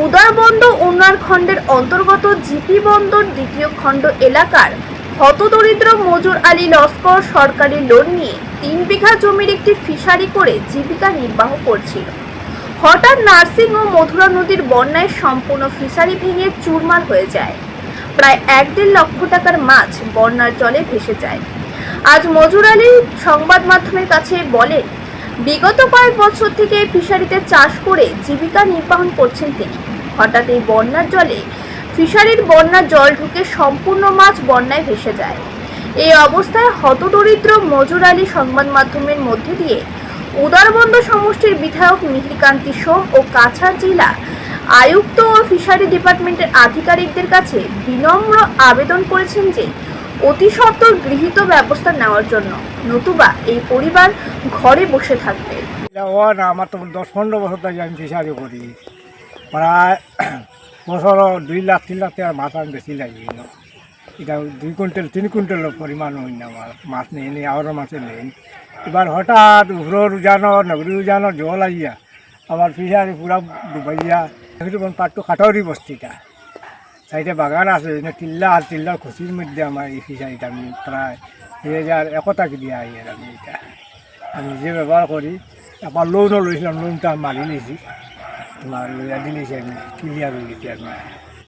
উদয়বন্দ উন্নয়ন খণ্ডের অন্তর্গত জিপি বন্দর দ্বিতীয় খণ্ড এলাকার হতদরিদ্র মজুর আলী লস্কর সরকারি লোন নিয়ে তিন বিঘা জমির একটি ফিশারি করে জীবিকা নির্বাহ করছিল। হঠাৎ নার্সিং ও মধুরা নদীর বন্যায় সম্পূর্ণ ফিশারি ভেঙে চুরমার হয়ে যায়। প্রায় এক দেড় লক্ষ টাকার মাছ বন্যার জলে ভেসে যায়। আজ মজুর আলী সংবাদ মাধ্যমের কাছে বলেন বিগত কয়েক বছর থেকে ফিশারিতে চাষ করে জীবিকা নির্বাহন করছেন তিনি। হঠাৎ এই বন্যার জলে ফিশারির বন্যার জল ঢুকে সম্পূর্ণ মাছ বন্যায় ভেসে যায়। এই অবস্থায় হতদরিদ্র মজুর আলী সংবাদ মাধ্যমের মধ্যে দিয়ে উদারবন্দ সমষ্টির বিধায়ক মিহিরকান্তি সোম ও কাছাড় জেলা আয়ুক্ত ও ফিশারি ডিপার্টমেন্টের আধিকারিকদের কাছে বিনম্র আবেদন করেছেন যে অতি গৃহীত ব্যবস্থা নেওয়ার জন্য। নতুবা এই পরিবার ঘরে বসে থাকবে। আমার তো দশ পনেরো বছর থেকে আমি ফিশারি করি। প্রায় বছর দুই লাখ, তিন লাখ টাকার মাছ আমি বেশি লাগি। এটা দুই কুইন্টাল, তিন কুইন্টালের পরিমাণ হই না আমার মাছ নিয়ে নিয়ে আরও মাছের নেই। এবার হঠাৎ উভর উজানো, নগরী উজানো, জল আইয়া, আমার ফিশারি পুরা ডুবাইয়া পাট্টু কাঠরি বস্তিটা। সাইডে বাগান আছে তিল্লা আর টিল্লার খুশির মধ্যে আমার এই ফিশারিটা আমি প্রায় দুই হাজার একতাকে দিয়ে আই আর আমি এটা আমি নিজে ব্যবহার করি আবার লোনও লইছিলাম লোনটা মারি নিয়েছি তোমার লইয়া দিলেছি আমি ক্লিয়ার হয়ে গেছি আমি